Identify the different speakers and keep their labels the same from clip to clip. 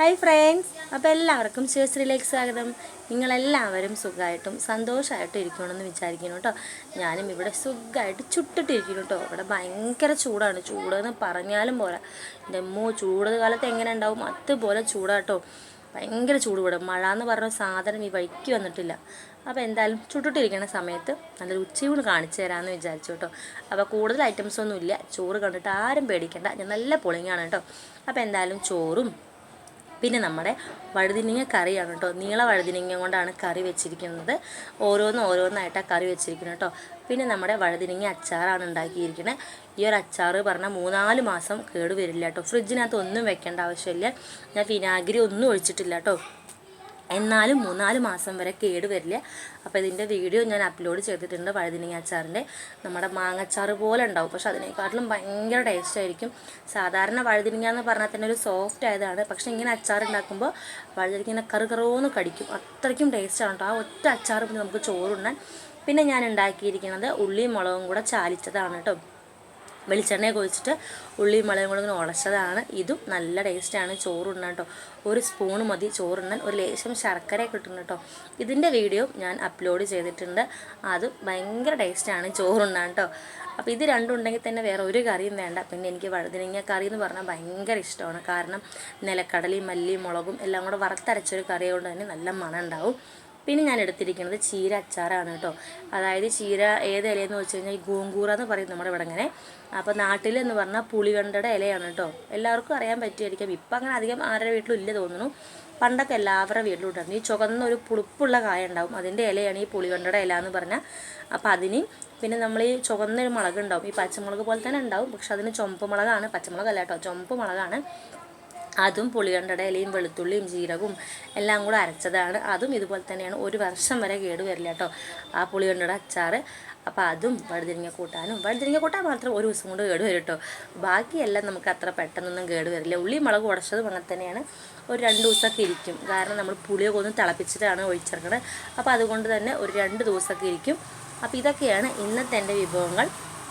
Speaker 1: Hi friends അപ്പോൾ എല്ലാവർക്കും ശിവശ്രീലേക്ക് സ്വാഗതം. നിങ്ങളെല്ലാവരും സുഖമായിട്ടും സന്തോഷമായിട്ടും ഇരിക്കണമെന്ന് വിചാരിക്കുന്നു കേട്ടോ. ഞാനും ഇവിടെ സുഖമായിട്ട് ചുട്ടിട്ടിരിക്കുന്നു കേട്ടോ. ഇവിടെ ഭയങ്കര ചൂടാണ്. ചൂടെന്ന് പറഞ്ഞാലും പോരാ. എന്റെ അമ്മോ ചൂട് കാലത്ത് എങ്ങനെ ഉണ്ടാവും? അതുപോലെ ചൂടാട്ടോ ഭയങ്കര ചൂട് ഇവിടെ. മഴ എന്ന് പറഞ്ഞ സാധനം ഈ വഴിക്ക് വന്നിട്ടില്ല. അപ്പോൾ എന്തായാലും ചുട്ടിട്ടിരിക്കുന്ന സമയത്ത് നല്ലൊരു ഉച്ചയൂണ് കാണിച്ചു തരാമെന്ന് വിചാരിച്ചു കേട്ടോ. അപ്പോൾ കൂടുതൽ ഐറ്റംസ് ഒന്നുമില്ല. ചോറ് കണ്ടിട്ട് ആരും പേടിക്കേണ്ട. ഞാൻ നല്ല പൊളിങ്ങാണ് കേട്ടോ. അപ്പോൾ എന്തായാലും ചോറും പിന്നെ നമ്മുടെ വഴുതിനിങ്ങ കറിയാണ് കേട്ടോ. നീള വഴുതിനിങ്ങ കൊണ്ടാണ് കറി വെച്ചിരിക്കുന്നത്. ഓരോന്ന് ഓരോന്നായിട്ടാണ് കറി വെച്ചിരിക്കുന്നത് കേട്ടോ. പിന്നെ നമ്മുടെ വഴുതിനിങ്ങ അച്ചാറാണ് ഉണ്ടാക്കിയിരിക്കുന്നത് ഈ ഒരു അച്ചാർ പറഞ്ഞാൽ മൂന്നാൽ മാസം കേടുവരില്ല കേട്ടോ. ഫ്രിഡ്ജിനകത്ത് ഒന്നും വെക്കേണ്ട ആവശ്യമില്ല. ഞാൻ വിനാഗിരി ഒന്നും ഒഴിച്ചിട്ടില്ല കേട്ടോ. എന്നാലും മൂന്നാൽ മാസം വരെ കേട് വരില്ല. അപ്പോൾ ഇതിന്റെ വീഡിയോ ഞാൻ അപ്ലോഡ് ചെയ്തിട്ടുണ്ട് വഴുതിനങ്ങ അച്ചാറിന്റെ നമ്മുടെ മാങ്ങച്ചാറ് പോലെ ഉണ്ടാവും. പക്ഷെ അതിനേക്കാട്ടിലും ഭയങ്കര ടേസ്റ്റ് ആയിരിക്കും. സാധാരണ വഴുതിനങ്ങ എന്ന് പറഞ്ഞാൽ തന്നെ ഒരു സോഫ്റ്റ് ആയതാണ്. പക്ഷേ ഇങ്ങനെ അച്ചാർ ഉണ്ടാക്കുമ്പോൾ കറു കറുകറോന്ന് കടിക്കും. അത്രയ്ക്കും ടേസ്റ്റാണ് കേട്ടോ ആ ഒറ്റ അച്ചാർ നമുക്ക് ചോറുണ്ണാൻ. പിന്നെ ഞാൻ ഉണ്ടാക്കിയിരിക്കുന്നത് ഉള്ളിയും മുളകും കൂടെ ചാലിച്ചതാണ് കേട്ടോ വെളിച്ചെണ്ണയൊക്കെ ഒഴിച്ചിട്ട് ഉള്ളിയും മുളകും കൂടെ ഇങ്ങനെ ഉടച്ചതാണ് ഇതും നല്ല ടേസ്റ്റാണ് ചോറുണ്ണാൻ കേട്ടോ ഒരു സ്പൂൺ മതി ചോറുണ്ണാൻ. ഒരു ലേശം ശർക്കരയൊക്കെ കിട്ടുന്നു കേട്ടോ ഇതിന്റെ വീഡിയോ ഞാൻ അപ്ലോഡ് ചെയ്തിട്ടുണ്ട്. അത് ഭയങ്കര ടേസ്റ്റാണ് ചോറുണ്ണാൻ കേട്ടോ അപ്പോൾ ഇത് രണ്ടും ഉണ്ടെങ്കിൽ തന്നെ വേറെ ഒരു കറിയും വേണ്ട. പിന്നെ എനിക്ക് വഴുതിനങ്ങ കറി എന്ന് പറഞ്ഞാൽ ഭയങ്കര ഇഷ്ടമാണ്. കാരണം നിലക്കടലയും മല്ലിയും മുളകും എല്ലാം കൂടെ വറുത്തരച്ചൊരു കറി കൊണ്ട് തന്നെ നല്ല മണം ഉണ്ടാവും പിന്നെ ഞാൻ എടുത്തിരിക്കുന്നത് ചീര അച്ചാറാണ് കേട്ടോ. അതായത് ചീര ഏത് ഇലയെന്ന് വെച്ച് കഴിഞ്ഞാൽ ഈ ഗോങ്കൂറ എന്ന് പറയും നമ്മുടെ ഇവിടെ അങ്ങനെ. അപ്പോൾ നാട്ടിൽ എന്ന് പറഞ്ഞാൽ പുളികണ്ടയുടെ ഇലയാണ് കേട്ടോ. എല്ലാവർക്കും അറിയാൻ പറ്റുമായിരിക്കും. ഇപ്പം അങ്ങനെ അധികം ആരുടെ വീട്ടിലും ഇല്ല തോന്നുന്നു. പണ്ടൊക്കെ എല്ലാവരുടെ വീട്ടിലും ഉണ്ടായിരുന്നു. ഈ ചുവന്ന ഒരു പുളിപ്പുള്ള കായ ഉണ്ടാവും. അതിന്റെ ഇലയാണ് ഈ പുളികണ്ടയുടെ ഇല എന്ന് പറഞ്ഞാൽ അപ്പോൾ അതിന് പിന്നെ നമ്മൾ ഈ ചുവന്നൊരു മുളക് ഉണ്ടാവും. ഈ പച്ചമുളക് പോലെ തന്നെ ഉണ്ടാവും. പക്ഷെ അതിന് ചുമപ്പ് മുളകാണ്. പച്ചമുളകല്ല കേട്ടോ. ചുമപ്പ് മുളകാണ്. അതും പുളികണ്ടട ഇലയും വെളുത്തുള്ളിയും ജീരകവും എല്ലാം കൂടെ അരച്ചതാണ്. അതും ഇതുപോലെ തന്നെയാണ്. ഒരു വർഷം വരെ കേട് വരില്ല കേട്ടോ ആ പുളികണ്ടട അച്ചാർ അപ്പോൾ അതും വഴുതിരിങ്ങ കൂട്ടാനും. വഴുതിരിങ്ങ കൂട്ടാൻ മാത്രം ഒരു ദിവസം കൊണ്ട് കേട് വരും കേട്ടോ. ബാക്കിയെല്ലാം നമുക്ക് അത്ര പെട്ടെന്നൊന്നും കേട് വരില്ല. ഉള്ളി മുളക് ഉടച്ചതും അങ്ങനെ തന്നെയാണ്. ഒരു രണ്ട് ദിവസമൊക്കെ ഇരിക്കും. കാരണം നമ്മൾ പുളിയൊക്കെ ഒന്ന് തിളപ്പിച്ചിട്ടാണ് ഒഴിച്ചിറക്കുന്നത് അപ്പോൾ അതുകൊണ്ട് തന്നെ ഒരു രണ്ട് ദിവസമൊക്കെ ഇരിക്കും. അപ്പോൾ ഇതൊക്കെയാണ് ഇന്നത്തെ എന്റെ വിഭവങ്ങൾ.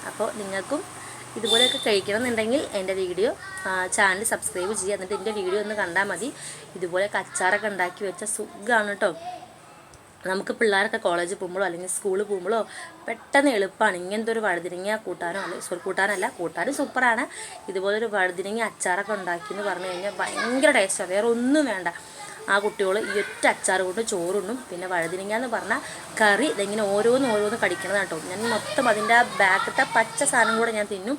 Speaker 1: അപ്പോൾ നിങ്ങൾക്കും ഇതുപോലെയൊക്കെ കഴിക്കണം എന്നുണ്ടെങ്കിൽ എന്റെ വീഡിയോ ചാനൽ സബ്സ്ക്രൈബ് ചെയ്യുക. എന്നിട്ട് എന്റെ വീഡിയോ ഒന്ന് കണ്ടാൽ മതി. ഇതുപോലെ അച്ചാറൊക്കെ ഉണ്ടാക്കി വെച്ച സുഖമാണ് കേട്ടോ നമുക്ക് പിള്ളേരൊക്കെ കോളേജിൽ പോകുമ്പോഴോ അല്ലെങ്കിൽ സ്കൂളിൽ പോകുമ്പോഴോ പെട്ടെന്ന് എളുപ്പമാണ്. ഇങ്ങനത്തെ ഒരു വഴുതിരിങ്ങ കൂട്ടാനോ അല്ലെങ്കിൽ സോറി കൂട്ടാനല്ല കൂട്ടാനും സൂപ്പറാണ്. ഇതുപോലൊരു വഴുതിരിങ്ങ അച്ചാറൊക്കെ ഉണ്ടാക്കി എന്ന് പറഞ്ഞു കഴിഞ്ഞാൽ ഭയങ്കര ടേസ്റ്റാണ് വേറെ ഒന്നും വേണ്ട. ആ കുട്ടികൾ ഈ ഒറ്റ അച്ചാർ കൊണ്ട് ചോറുണ്ണും. പിന്നെ വഴുതിരിങ്ങ എന്ന് പറഞ്ഞാൽ കറി ഇതെങ്ങനെ ഓരോന്ന് ഓരോന്ന് കടിക്കണതാണ് കേട്ടോ. ഞാൻ മൊത്തം അതിന്റെ ആ ബാക്കത്തെ പച്ച സാധനം കൂടെ ഞാൻ തിന്നും.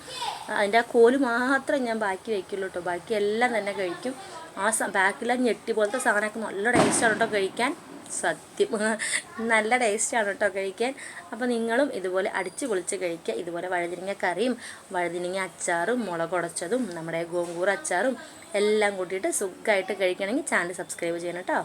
Speaker 1: അതിന്റെ ആ കോൽ മാത്രം ഞാൻ ബാക്കി വയ്ക്കുള്ളൂ കേട്ടോ. ബാക്കി എല്ലാം തന്നെ കഴിക്കും. ആ ബാക്കിലെ ഞെട്ടി പോലത്തെ സാധനമൊക്കെ നല്ല ടേസ്റ്റാണ് കേട്ടോ കഴിക്കാൻ. സത്യം. നല്ല ടേസ്റ്റാണ് കേട്ടോ കഴിക്കാൻ. അപ്പോൾ നിങ്ങളും ഇതുപോലെ അടിച്ച് പൊളിച്ച് കഴിക്കുക. ഇതുപോലെ വഴുതിരിങ്ങ കറിയും വഴുതിരിങ്ങ അച്ചാറും മുളകുടച്ചതും നമ്മുടെ ഗോങ്കൂർ അച്ചാറും എല്ലാം കൂട്ടിയിട്ട് സുഖമായിട്ട് കഴിക്കണമെങ്കിൽ ചാനൽ സബ്സ്ക്രൈബ് ചെയ്യണം കേട്ടോ